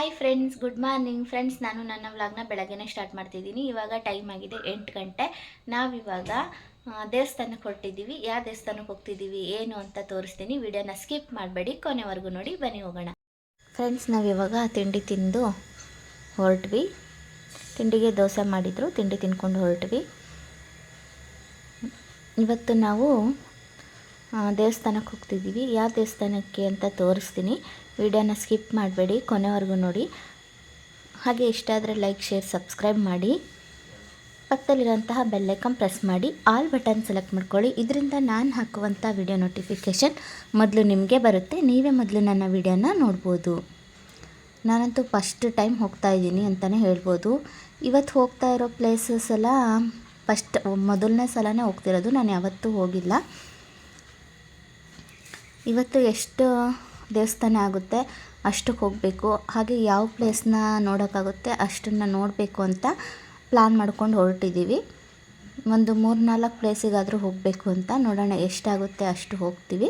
Hi friends good morning friends ನಾನು ನನ್ನ ವ್ಲಾಗ್ನ ಬೆಳಗ್ಗೆನೇ ಸ್ಟಾರ್ಟ್ ಮಾಡ್ತಿದ್ದೀನಿ. ಇವಾಗ ಟೈಮ್ ಆಗಿದೆ ಎಂಟು ಗಂಟೆ. ನಾವಿವಾಗ ದೇವಸ್ಥಾನಕ್ಕೆ ಹೊರಟಿದ್ದೀವಿ. ಯಾವ ದೇವಸ್ಥಾನಕ್ಕೆ ಹೋಗ್ತಿದ್ದೀವಿ, ಏನು ಅಂತ ತೋರಿಸ್ತೀನಿ. ವಿಡಿಯೋನ ಸ್ಕಿಪ್ ಮಾಡಬೇಡಿ. ಕೊನೆವರೆಗೂ ನೋಡಿ, ಬನ್ನಿ ಹೋಗೋಣ. ಫ್ರೆಂಡ್ಸ್ ನಾವಿವಾಗ ತಿಂಡಿ ತಿಂದು ಹೊರಟ್ವಿ. ತಿಂಡಿಗೆ ದೋಸೆ ಮಾಡಿದರು, ತಿಂಡಿ ತಿನ್ಕೊಂಡು ಹೊರಟ್ವಿ. ಇವತ್ತು ನಾವು ದೇವಸ್ಥಾನಕ್ಕೆ ಹೋಗ್ತಿದ್ದೀವಿ. ಯಾವ ದೇವಸ್ಥಾನಕ್ಕೆ ಅಂತ ತೋರಿಸ್ತೀನಿ. ವಿಡಿಯೋನ ಸ್ಕಿಪ್ ಮಾಡಬೇಡಿ, ಕೊನೆವರೆಗೂ ನೋಡಿ. ಹಾಗೆ ಇಷ್ಟ ಆದರೆ ಲೈಕ್, ಶೇರ್, ಸಬ್ಸ್ಕ್ರೈಬ್ ಮಾಡಿ. ಪಕ್ಕದಲ್ಲಿರೋಂತಹ ಬೆಲ್ಲೈಕನ್ ಪ್ರೆಸ್ ಮಾಡಿ. ಆಲ್ ಬಟನ್ ಸೆಲೆಕ್ಟ್ ಮಾಡ್ಕೊಳ್ಳಿ. ಇದರಿಂದ ನಾನು ಹಾಕುವಂಥ ವಿಡಿಯೋ ನೋಟಿಫಿಕೇಷನ್ ಮೊದಲು ನಿಮಗೆ ಬರುತ್ತೆ. ನೀವೇ ಮೊದಲು ನನ್ನ ವಿಡಿಯೋನ ನೋಡ್ಬೋದು. ನಾನಂತೂ ಫಸ್ಟ್ ಟೈಮ್ ಹೋಗ್ತಾ ಇದ್ದೀನಿ ಅಂತಲೇ ಹೇಳ್ಬೋದು. ಇವತ್ತು ಹೋಗ್ತಾ ಇರೋ ಪ್ಲೇಸಸ್ ಎಲ್ಲ ಫಸ್ಟ್, ಮೊದಲನೇ ಸಲನೇ ಹೋಗ್ತಿರೋದು. ನಾನು ಯಾವತ್ತೂ ಹೋಗಿಲ್ಲ. ಇವತ್ತು ಎಷ್ಟು ದೇವಸ್ಥಾನ ಆಗುತ್ತೆ, ಅಷ್ಟಕ್ಕೆ ಹೋಗಬೇಕು. ಹಾಗೆ ಯಾವ ಪ್ಲೇಸ್ನ ನೋಡೋಕ್ಕಾಗುತ್ತೆ, ಅಷ್ಟನ್ನು ನೋಡಬೇಕು ಅಂತ ಪ್ಲ್ಯಾನ್ ಮಾಡ್ಕೊಂಡು ಹೊರಟಿದ್ದೀವಿ. ಒಂದು ಮೂರು ನಾಲ್ಕು ಪ್ಲೇಸಿಗಾದರೂ ಹೋಗಬೇಕು ಅಂತ ನೋಡೋಣ ಎಷ್ಟಾಗುತ್ತೆ, ಅಷ್ಟು ಹೋಗ್ತೀವಿ.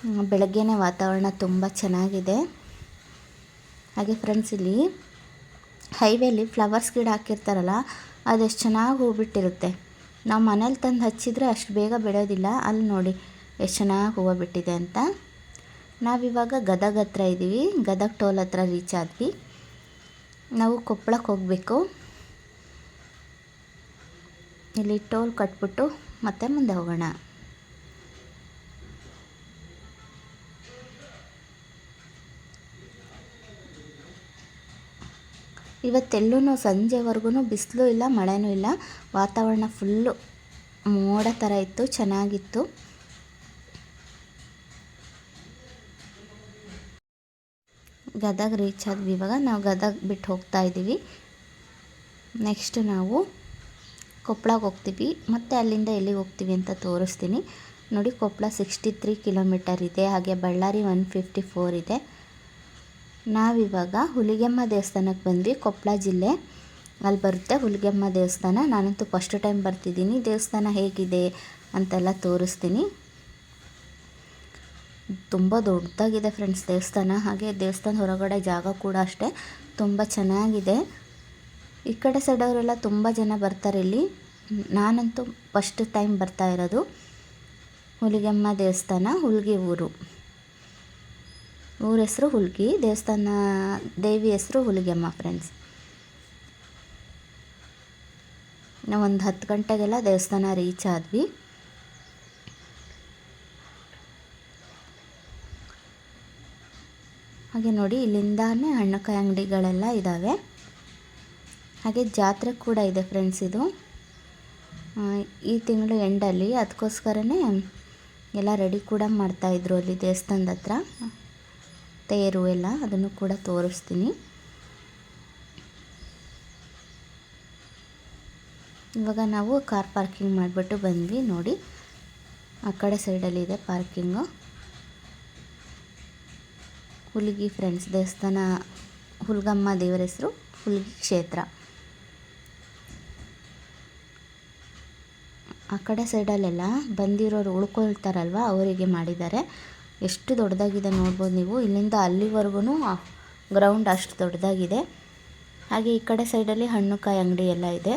ಬೆಳಗ್ಗೆ ಬೆಳಗ್ಗೆನೇ ವಾತಾವರಣ ತುಂಬ ಚೆನ್ನಾಗಿದೆ. ಹಾಗೆ ಫ್ರೆಂಡ್ಸ್ ಇಲ್ಲಿ ಹೈವೇಲಿ ಫ್ಲವರ್ಸ್ ಗಿಡ ಹಾಕಿರ್ತಾರಲ್ಲ, ಅದೆಷ್ಟು ಚೆನ್ನಾಗಿ ಹೂವು ನಾವು ಮನೇಲಿ ತಂದು ಹಚ್ಚಿದರೆ ಅಷ್ಟು ಬೇಗ ಬೆಳೆಯೋದಿಲ್ಲ. ಅಲ್ಲಿ ನೋಡಿ ಎಷ್ಟು ಚೆನ್ನಾಗಿ ಹೂವು ಬಿಟ್ಟಿದೆ ಅಂತ. ನಾವಿವಾಗ ಗದಗ ಹತ್ರ ಇದ್ದೀವಿ ಗದಗ ಟೋಲ್ ಹತ್ರ ರೀಚ್ ಆದ್ವಿ. ನಾವು ಕೊಪ್ಪಳಕ್ಕೆ ಹೋಗಬೇಕು. ಇಲ್ಲಿ ಟೋಲ್ ಕಟ್ಬಿಟ್ಟು ಮತ್ತೆ ಮುಂದೆ ಹೋಗೋಣ. ಇವತ್ತೆಲ್ಲೂ ಸಂಜೆವರೆಗೂ ಬಿಸಿಲು ಇಲ್ಲ, ಮಳೆನೂ ಇಲ್ಲ. ವಾತಾವರಣ ಫುಲ್ಲು ಮೋಡ ಥರ ಇತ್ತು, ಚೆನ್ನಾಗಿತ್ತು. ಗದಗ ರೀಚ್ ಆದ್ವಿ. ಇವಾಗ ನಾವು ಗದಗ ಬಿಟ್ಟು ಹೋಗ್ತಾ ಇದ್ದೀವಿ. ನೆಕ್ಸ್ಟ್ ನಾವು ಕೊಪ್ಪಳಗೆ ಹೋಗ್ತೀವಿ. ಮತ್ತು ಅಲ್ಲಿಂದ ಎಲ್ಲಿಗೆ ಹೋಗ್ತೀವಿ ಅಂತ ತೋರಿಸ್ತೀನಿ. ನೋಡಿ ಕೊಪ್ಪಳ ಸಿಕ್ಸ್ಟಿ ತ್ರೀ ಕಿಲೋಮೀಟರ್ ಇದೆ. ಹಾಗೆ ಬಳ್ಳಾರಿ ಒನ್ ಫಿಫ್ಟಿ ಫೋರ್ ಇದೆ. ನಾವಿವಾಗ ಹುಲಿಗೆಮ್ಮ ದೇವಸ್ಥಾನಕ್ಕೆ ಬಂದ್ವಿ. ಕೊಪ್ಪಳ ಜಿಲ್ಲೆ ಅಲ್ಲಿ ಬರುತ್ತೆ ಹುಲಿಗೆಮ್ಮ ದೇವಸ್ಥಾನ. ನಾನಂತೂ ಫಸ್ಟ್ ಟೈಮ್ ಬರ್ತಿದ್ದೀನಿ. ದೇವಸ್ಥಾನ ಹೇಗಿದೆ ಅಂತೆಲ್ಲ ತೋರಿಸ್ತೀನಿ. ತುಂಬ ದೊಡ್ಡದಾಗಿದೆ ಫ್ರೆಂಡ್ಸ್ ದೇವಸ್ಥಾನ, ಹಾಗೆ ದೇವಸ್ಥಾನ ಹೊರಗಡೆ ಜಾಗ ಕೂಡ ಅಷ್ಟೇ. ತುಂಬ ಚೆನ್ನಾಗಿದೆ. ಈ ಕಡೆ ಸೈಡವರೆಲ್ಲ ತುಂಬ ಜನ ಬರ್ತಾರೆ ಇಲ್ಲಿ. ನಾನಂತೂ ಫಸ್ಟ್ ಟೈಮ್ ಬರ್ತಾ ಇರೋದು. ಹುಲಿಗೆಮ್ಮ ದೇವಸ್ಥಾನ, ಹುಲ್ಗಿ ಊರು. ಊರ ಹೆಸರು ಹುಲ್ಗಿ, ದೇವಸ್ಥಾನ, ದೇವಿ ಹೆಸರು ಹುಲಿಗೆಮ್ಮ ಫ್ರೆಂಡ್ಸ್ ನಾವು ಒಂದು ಹತ್ತು ಗಂಟೆಗೆಲ್ಲ ದೇವಸ್ಥಾನ ರೀಚ್ ಆದ್ವಿ. ಹಾಗೆ ನೋಡಿ, ಇಲ್ಲಿಂದಾನೇ ಹಣ್ಣುಕಾಯಿ ಅಂಗಡಿಗಳೆಲ್ಲ ಇದ್ದಾವೆ ಹಾಗೆ ಜಾತ್ರೆ ಕೂಡ ಇದೆ ಫ್ರೆಂಡ್ಸ್ ಇದು. ಈ ತಿಂಗಳು ಎಂಡಲ್ಲಿ ಅದಕ್ಕೋಸ್ಕರನೇ ಎಲ್ಲ ರೆಡಿ ಕೂಡ ಮಾಡ್ತಾಯಿದ್ರು ಅಲ್ಲಿ ದೇವಸ್ಥಾನದ ಹತ್ರ. ತೇರು ಎಲ್ಲ ಅದನ್ನು ಕೂಡ ತೋರಿಸ್ತೀನಿ. ಇವಾಗ ನಾವು ಕಾರ್ ಪಾರ್ಕಿಂಗ್ ಮಾಡಿಬಿಟ್ಟು ಬಂದ್ವಿ ನೋಡಿ. ಆ ಕಡೆ ಸೈಡಲ್ಲಿ ಇದೆ ಪಾರ್ಕಿಂಗು ಹುಲಿಗಿ ಫ್ರೆಂಡ್ಸ್ ದೇವಸ್ಥಾನ ಹುಲ್ಗಮ್ಮ ದೇವರ ಹೆಸರು ಹುಲಿಗಿ ಕ್ಷೇತ್ರ. ಆ ಕಡೆ ಸೈಡಲ್ಲೆಲ್ಲ ಬಂದಿರೋರು ಉಳ್ಕೊಳ್ತಾರಲ್ವ, ಅವರಿಗೆ ಮಾಡಿದ್ದಾರೆ. ಎಷ್ಟು ದೊಡ್ಡದಾಗಿದೆ ನೋಡ್ಬೋದು ನೀವು. ಇಲ್ಲಿಂದ ಅಲ್ಲಿವರೆಗೂ ಗ್ರೌಂಡ್ ಅಷ್ಟು ದೊಡ್ಡದಾಗಿದೆ. ಹಾಗೆ ಈ ಕಡೆ ಸೈಡಲ್ಲಿ ಹಣ್ಣುಕಾಯಿ ಅಂಗಡಿ ಎಲ್ಲ ಇದೆ.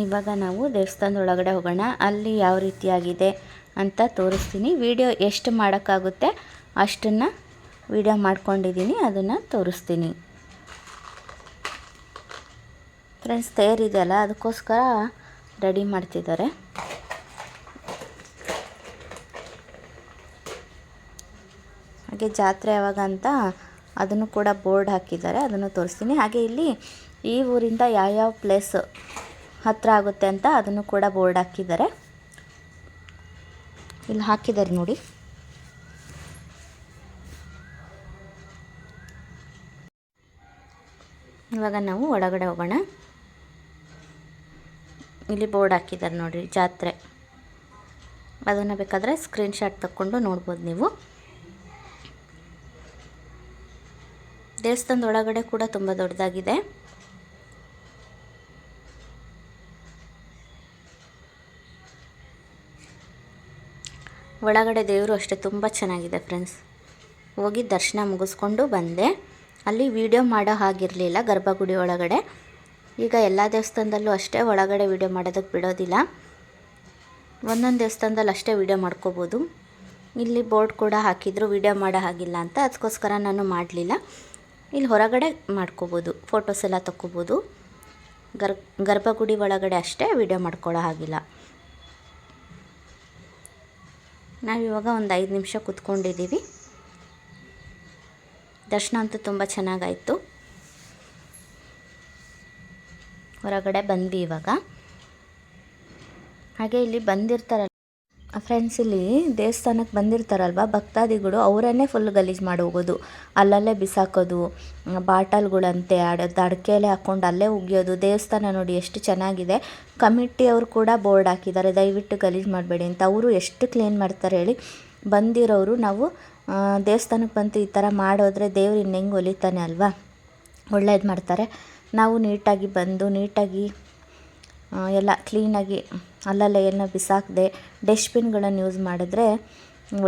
ಇವಾಗ ನಾವು ದೇವಸ್ಥಾನದ ಒಳಗಡೆ ಹೋಗೋಣ. ಅಲ್ಲಿ ಯಾವ ರೀತಿಯಾಗಿದೆ ಅಂತ ತೋರಿಸ್ತೀನಿ. ವಿಡಿಯೋ ಎಷ್ಟು ಮಾಡೋಕ್ಕಾಗುತ್ತೆ ಅಷ್ಟನ್ನು ವಿಡಿಯೋ ಮಾಡ್ಕೊಂಡಿದ್ದೀನಿ, ಅದನ್ನು ತೋರಿಸ್ತೀನಿ. ಫ್ರೆಂಡ್ಸ್ ತೇರಿದೆಯಲ್ಲ ಅದಕ್ಕೋಸ್ಕರ ರೆಡಿ ಮಾಡ್ತಿದ್ದಾರೆ. ಹಾಗೆ ಜಾತ್ರೆ ಯಾವಾಗ ಅಂತ ಅದನ್ನು ಕೂಡ ಬೋರ್ಡ್ ಹಾಕಿದ್ದಾರೆ, ಅದನ್ನು ತೋರಿಸ್ತೀನಿ. ಹಾಗೆ ಇಲ್ಲಿ ಈ ಊರಿಂದ ಯಾವ್ಯಾವ ಪ್ಲೇಸ್ ಹತ್ತಿರ ಆಗುತ್ತೆ ಅಂತ ಅದನ್ನು ಕೂಡ ಬೋರ್ಡ್ ಹಾಕಿದ್ದಾರೆ. ಇಲ್ಲಿ ಹಾಕಿದ್ದಾರೆ ನೋಡಿ. ಇವಾಗ ನಾವು ಒಳಗಡೆ ಹೋಗೋಣ. ಇಲ್ಲಿ ಬೋರ್ಡ್ ಹಾಕಿದ್ದಾರೆ ನೋಡಿರಿ ಜಾತ್ರೆ. ಅದನ್ನು ಬೇಕಾದರೆ ಸ್ಕ್ರೀನ್ಶಾಟ್ ತಗೊಂಡು ನೋಡ್ಬೋದು ನೀವು. ದೇವಸ್ಥಾನದ ಒಳಗಡೆ ಕೂಡ ತುಂಬ ದೊಡ್ಡದಾಗಿದೆ. ಒಳಗಡೆ ದೇವರು ಅಷ್ಟೇ ತುಂಬ ಚೆನ್ನಾಗಿದೆ ಫ್ರೆಂಡ್ಸ್ ಹೋಗಿ ದರ್ಶನ ಮುಗಿಸ್ಕೊಂಡು ಬಂದೆ. ಅಲ್ಲಿ ವಿಡಿಯೋ ಮಾಡೋ ಹಾಗಿರಲಿಲ್ಲ ಗರ್ಭಗುಡಿ ಒಳಗಡೆ. ಈಗ ಎಲ್ಲ ದೇವಸ್ಥಾನದಲ್ಲೂ ಅಷ್ಟೇ ಒಳಗಡೆ ವಿಡಿಯೋ ಮಾಡೋದಕ್ಕೆ ಬಿಡೋದಿಲ್ಲ. ಒಂದೊಂದು ದೇವಸ್ಥಾನದಲ್ಲಿ ಅಷ್ಟೇ ವಿಡಿಯೋ ಮಾಡ್ಕೋಬೋದು. ಇಲ್ಲಿ ಬೋರ್ಡ್ ಕೂಡ ಹಾಕಿದ್ರು ವಿಡಿಯೋ ಮಾಡೋ ಹಾಗಿಲ್ಲ ಅಂತ. ಅದಕ್ಕೋಸ್ಕರ ನಾನು ಮಾಡಲಿಲ್ಲ. ಇಲ್ಲಿ ಹೊರಗಡೆ ಮಾಡ್ಕೋಬೋದು ಫೋಟೋಸ್ ಎಲ್ಲ ತಕ್ಕೋಬೋದು. ಗರ್, ಗರ್ಭಗುಡಿ ಒಳಗಡೆ ಅಷ್ಟೇ ವಿಡಿಯೋ ಮಾಡ್ಕೊಳ್ಳೋ ಹಾಗಿಲ್ಲ. ನಾವಿವಾಗ ಒಂದು ಐದು ನಿಮಿಷ ಕುತ್ಕೊಂಡಿದ್ದೀವಿ. ದರ್ಶನ ಅಂತೂ ತುಂಬ ಚೆನ್ನಾಗಾಯಿತು. ಹೊರಗಡೆ ಬಂದ್ವಿ ಇವಾಗ. ಹಾಗೆ ಇಲ್ಲಿ ಬಂದಿರ್ತಾರಲ್ಲ ಫ್ರೆಂಡ್ಸ್ ಇಲ್ಲಿ ದೇವಸ್ಥಾನಕ್ಕೆ ಬಂದಿರ್ತಾರಲ್ವ, ಭಕ್ತಾದಿಗಳು ಅವರನ್ನೇ ಫುಲ್ ಗಲೀಜು ಮಾಡಿ ಹೋಗೋದು ಅಲ್ಲಲ್ಲೇ ಬಿಸಾಕೋದು, ಬಾಟಲ್ಗಳಂತೆ ಅಡ ಅಡಿಕೆಲೆ ಹಾಕ್ಕೊಂಡು ಅಲ್ಲೇ ಉಗಿಯೋದು. ದೇವಸ್ಥಾನ ನೋಡಿ ಎಷ್ಟು ಚೆನ್ನಾಗಿದೆ. ಕಮಿಟಿಯವರು ಕೂಡ ಬೋರ್ಡ್ ಹಾಕಿದ್ದಾರೆ, ದಯವಿಟ್ಟು ಗಲೀಜು ಮಾಡಬೇಡಿ ಅಂತ. ಅವರು ಎಷ್ಟು ಕ್ಲೀನ್ ಮಾಡ್ತಾರೆ ಹೇಳಿ. ಬಂದಿರೋರು ನಾವು ದೇವಸ್ಥಾನಕ್ಕೆ ಬಂತು ಈ ಥರ ಮಾಡೋದ್ರೆ ದೇವ್ರು ಇನ್ನು ಹೆಂಗೆ ಒಲಿತಾನೆ ಅಲ್ವಾ? ಒಳ್ಳೇದು ಮಾಡ್ತಾರೆ. ನಾವು ನೀಟಾಗಿ ಬಂದು, ನೀಟಾಗಿ ಎಲ್ಲ ಕ್ಲೀನಾಗಿ ಅಲ್ಲಲ್ಲೇ ಏನೋ ಬಿಸಾಕದೆ, ಡಸ್ಟ್ಬಿನ್ಗಳನ್ನು ಯೂಸ್ ಮಾಡಿದ್ರೆ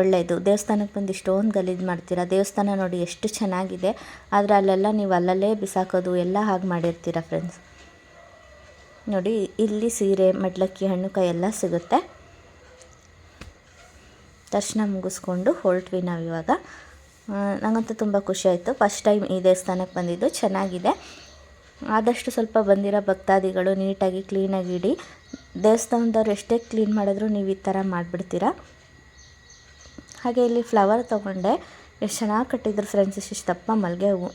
ಒಳ್ಳೆಯದು ದೇವಸ್ಥಾನಕ್ಕೆ ಬಂದು ಇಷ್ಟೊಂದು ಗಲೀಜು ಮಾಡ್ತೀರಾ? ದೇವಸ್ಥಾನ ನೋಡಿ ಎಷ್ಟು ಚೆನ್ನಾಗಿದೆ. ಆದರೆ ಅಲ್ಲೆಲ್ಲ ನೀವು ಅಲ್ಲಲ್ಲೇ ಬಿಸಾಕೋದು ಎಲ್ಲ ಹಾಗೆ ಮಾಡಿರ್ತೀರ ಫ್ರೆಂಡ್ಸ್ ನೋಡಿ, ಇಲ್ಲಿ ಸೀರೆ, ಮಡ್ಲಕ್ಕಿ ಹಣ್ಣು ಕೈ ಎಲ್ಲ ಸಿಗುತ್ತೆ. ದರ್ಶನ ಮುಗಿಸ್ಕೊಂಡು ಹೊರಟ್ವಿ ನಾವು ಇವಾಗ. ನನಗಂತೂ ತುಂಬ ಖುಷಿ ಆಯಿತು. ಫಸ್ಟ್ ಟೈಮ್ ಈ ದೇವಸ್ಥಾನಕ್ಕೆ ಬಂದಿದ್ದು. ಚೆನ್ನಾಗಿದೆ. ಆದಷ್ಟು ಸ್ವಲ್ಪ ಬಂದಿರೋ ಭಕ್ತಾದಿಗಳು ನೀಟಾಗಿ ಕ್ಲೀನಾಗಿ ಇಡಿ. ದೇವಸ್ಥಾನದವ್ರು ಎಷ್ಟೇ ಕ್ಲೀನ್ ಮಾಡಿದ್ರು ನೀವು ಈ ಥರ ಮಾಡಿಬಿಡ್ತೀರಾ? ಹಾಗೆ ಇಲ್ಲಿ ಫ್ಲವರ್ ತೊಗೊಂಡೆ. ಎಷ್ಟು ಚೆನ್ನಾಗಿ ಕಟ್ಟಿದ್ರು ಫ್ರೆಂಡ್ಸ್ ಇಷ್ಟಪ್ಪ ಮಲ್ಲಿಗೆ ಹೂವು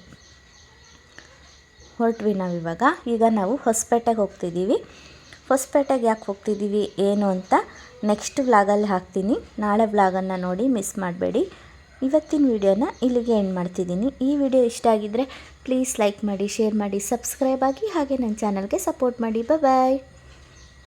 ಹೊರಟ್ವಿ ನಾವು ಇವಾಗ. ಈಗ ನಾವು ಹೊಸಪೇಟೆಗೆ ಹೋಗ್ತಿದ್ದೀವಿ ಹೊಸಪೇಟೆಗೆ ಯಾಕೆ ಹೋಗ್ತಿದ್ದೀವಿ ಏನು ಅಂತ ನೆಕ್ಸ್ಟ್ ವ್ಲಾಗಲ್ಲಿ ಹಾಕ್ತೀನಿ. ನಾಳೆ ವ್ಲಾಗನ್ನು ನೋಡಿ ಮಿಸ್ ಮಾಡಬೇಡಿ. ಇವತ್ತಿನ ವಿಡಿಯೋನ ಇಲ್ಲಿಗೆ ಎಂಡ್ ಮಾಡ್ತಿದ್ದೀನಿ. ಈ ವಿಡಿಯೋ ಇಷ್ಟ ಆಗಿದ್ದರೆ ಪ್ಲೀಸ್ ಲೈಕ್ ಮಾಡಿ ಶೇರ್ ಮಾಡಿ ಸಬ್ಸ್ಕ್ರೈಬ್ ಆಗಿ ಹಾಗೆ ನನ್ನ ಚಾನಲ್ಗೆ ಸಪೋರ್ಟ್ ಮಾಡಿ. ಬಾಯ್